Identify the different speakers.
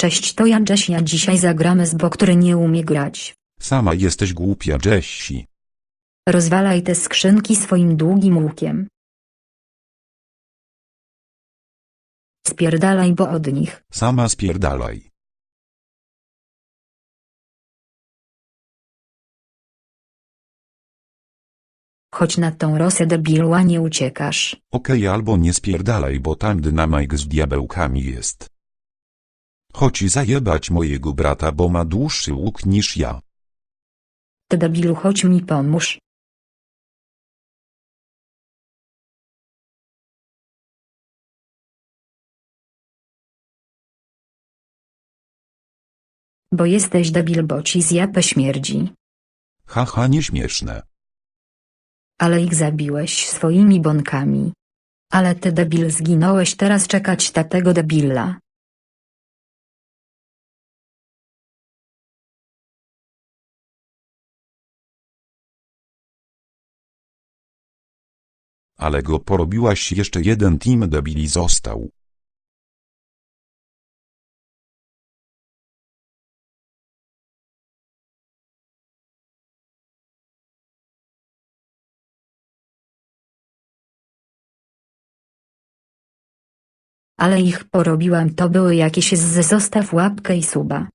Speaker 1: Cześć to ja Jessia dzisiaj zagramy z bo który nie umie grać.
Speaker 2: Sama jesteś głupia Jessi.
Speaker 1: Rozwalaj te skrzynki swoim długim łukiem. Spierdalaj bo od nich.
Speaker 2: Sama spierdalaj.
Speaker 1: Chodź na tą rosę debilu a nie uciekasz.
Speaker 2: Okej albo nie spierdalaj bo tam dynamajk z diabełkami jest. Chodź zajebać mojego brata bo ma dłuższy łuk niż ja.
Speaker 1: Ty debilu chodź mi pomóż. Bo jesteś debil bo ci z japę śmierdzi.
Speaker 2: Haha nieśmieszne.
Speaker 1: Ale ich zabiłeś swoimi bonkami. Ale ty debil zginąłeś teraz czekać na tego debila.
Speaker 2: Ale go porobiłaś jeszcze jeden team debili został.
Speaker 1: Ale ich porobiłam to były jakieś z zostaw łapkę i suba.